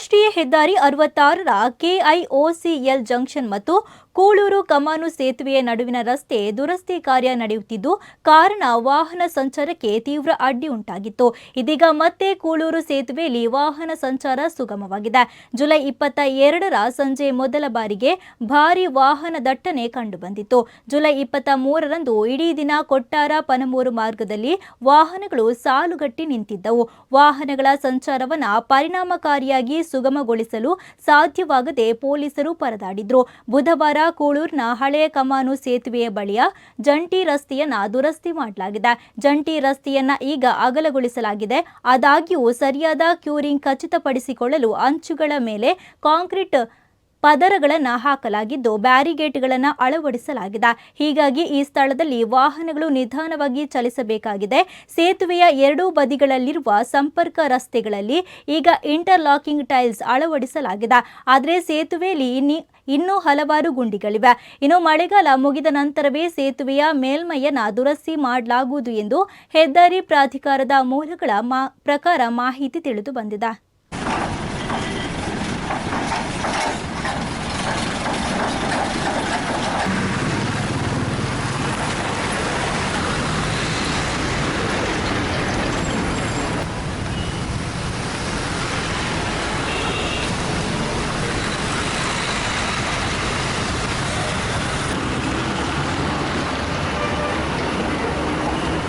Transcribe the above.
ರಾಷ್ಟ್ರೀಯ ಹೆದ್ದಾರಿ ಅರವತ್ತಾರರ KIOCL junction ಮತ್ತು ಕೂಳೂರು ಕಮಾನು ಸೇತುವೆಯ ನಡುವಿನ ರಸ್ತೆ ದುರಸ್ತಿ ಕಾರ್ಯ ನಡೆಯುತ್ತಿದ್ದು, ಕಾರಣ ವಾಹನ ಸಂಚಾರಕ್ಕೆ ತೀವ್ರ ಅಡ್ಡಿ ಉಂಟಾಗಿತ್ತು. ಇದೀಗ ಮತ್ತೆ ಕೂಳೂರು ಸೇತುವೆಯಲ್ಲಿ ವಾಹನ ಸಂಚಾರ ಸುಗಮವಾಗಿದೆ. ಜುಲೈ ಇಪ್ಪತ್ತ ಎರಡರ ಸಂಜೆ ಮೊದಲ ಬಾರಿಗೆ ಭಾರಿ ವಾಹನ ದಟ್ಟಣೆ ಕಂಡುಬಂದಿತ್ತು. ಜುಲೈ ಇಪ್ಪತ್ತ ಮೂರರಂದು ಇಡೀ ದಿನ ಕೊಟ್ಟಾರ ಪನಮೂರು ಮಾರ್ಗದಲ್ಲಿ ವಾಹನಗಳು ಸಾಲುಗಟ್ಟಿ ನಿಂತಿದ್ದವು. ವಾಹನಗಳ ಸಂಚಾರವನ್ನ ಪರಿಣಾಮಕಾರಿಯಾಗಿ ಸುಗಮಗೊಳಿಸಲು ಸಾಧ್ಯವಾಗದೆ ಪೊಲೀಸರು ಪರದಾಡಿದ್ರು. ಬುಧವಾರ ಕೂಳೂರಿನ ಹಳೆಯ ಕಮಾನು ಸೇತುವೆಯ ಬಳಿಯ ಜಂಟಿ ರಸ್ತೆಯನ್ನ ದುರಸ್ತಿ ಮಾಡಲಾಗಿದೆ. ಜಂಟಿ ರಸ್ತೆಯನ್ನ ಈಗ ಅಗಲಗೊಳಿಸಲಾಗಿದೆ. ಆದಾಗ್ಯೂ ಸರಿಯಾದ ಕ್ಯೂರಿಂಗ್ ಖಚಿತಪಡಿಸಿಕೊಳ್ಳಲು ಅಂಚುಗಳ ಮೇಲೆ ಕಾಂಕ್ರೀಟ್ ಪದರಗಳನ್ನು ಹಾಕಲಾಗಿದ್ದು, ಬ್ಯಾರಿಗೇಟ್ಗಳನ್ನು ಅಳವಡಿಸಲಾಗಿದೆ. ಹೀಗಾಗಿ ಈ ಸ್ಥಳದಲ್ಲಿ ವಾಹನಗಳು ನಿಧಾನವಾಗಿ ಚಲಿಸಬೇಕಾಗಿದೆ. ಸೇತುವೆಯ ಎರಡೂ ಬದಿಗಳಲ್ಲಿರುವ ಸಂಪರ್ಕ ರಸ್ತೆಗಳಲ್ಲಿ ಈಗ ಇಂಟರ್ಲಾಕಿಂಗ್ ಟೈಲ್ಸ್ ಅಳವಡಿಸಲಾಗಿದೆ. ಆದರೆ ಸೇತುವೆಯಲ್ಲಿ ಇನ್ನಿ, ಇನ್ನೂ ಹಲವಾರು ಗುಂಡಿಗಳಿವೆ. ಇನ್ನು ಮಳೆಗಾಲ ಮುಗಿದ ನಂತರವೇ ಸೇತುವೆಯ ಮೇಲ್ಮೈಯನ್ನು ದುರಸ್ತಿ ಮಾಡಲಾಗುವುದು ಎಂದು ಹೆದ್ದಾರಿ ಪ್ರಾಧಿಕಾರದ ಮೂಲಗಳ ಪ್ರಕಾರ ಮಾಹಿತಿ ತಿಳಿದು ಬಂದಿದೆ. あっ!